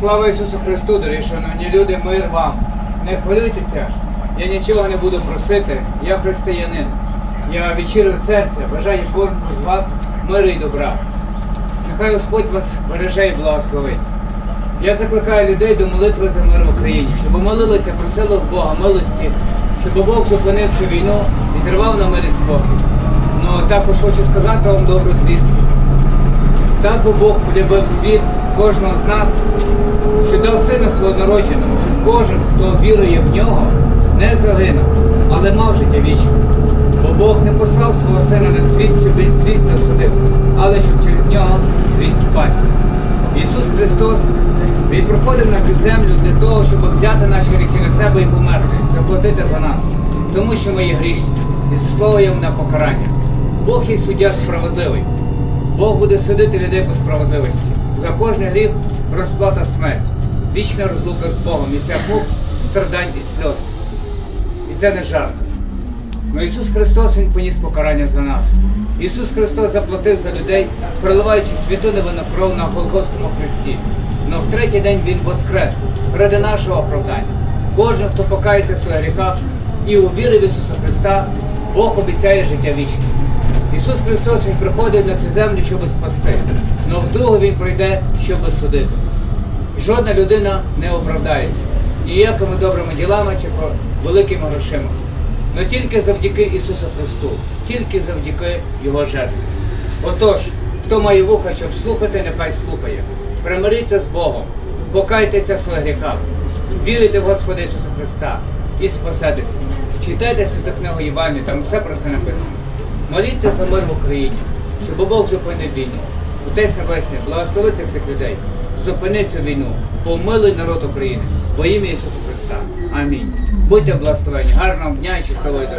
Слава Ісусу Христу, дорогі шановні люди, мир вам. Не хвилюйтеся, я нічого не буду просити, я християнин. Я від серця бажаю кожному з вас миру і добра. Нехай Господь вас береже і благословить. Я закликаю людей до молитви за мир в Україні, щоб молилися, просили в Бога милості, щоб Бог зупинив цю війну і тривав на мирі спокій. Ну також хочу сказати вам добру звістку. Так би Бог полюбив світ кожного з нас, що дав сина свого народженого, щоб кожен, хто вірує в нього, не загинув, але мав життя вічне. Бо Бог не послав свого сина на світ, щоб він світ засудив, але щоб через нього світ спасся. Ісус Христос Він приходив на цю землю для того, щоб взяти наші гріхи на себе і померти, заплатити за нас, тому що ми є грішні і заслуговуємо на покарання. Бог є суддя справедливий. Бог буде судити людей по справедливості. За кожний гріх розплата смерть, вічна розлука з Богом, і ця мук страдань і сльоз. І це не жарт. Но Ісус Христос Він поніс покарання за нас. Ісус Христос заплатив за людей, проливаючи святу невинну кров на Голгофському хресті. Но в третій день Він воскрес ради нашого оправдання. Кожен, хто покається в своїх гріхах і увірив в Ісуса Христа, Бог обіцяє життя вічне. Ісус Христос Він приходив на цю землю, щоб спасти, но вдруге Він прийде, щоб судити. Жодна людина не оправдається ніякими добрими ділами чи великими грошима. Но тільки завдяки Ісусу Христу, тільки завдяки Його жертві. Отож, хто має вуха, щоб слухати, нехай слухає. Примиріться з Богом, покайтеся в своїх гріхах, вірите в Господа Ісуса Христа і спасетеся. Читайте святу книгу Євангелію, там все про це написано. Моліться за мир в Україні, щоб Бог зупинив війну. Отець Небесний, благослови цих всіх людей. Зупини цю війну, помилуй народ України во ім'я Ісуса Христа. Амінь. Будьте благословені. Гарного дня і чистової дороги.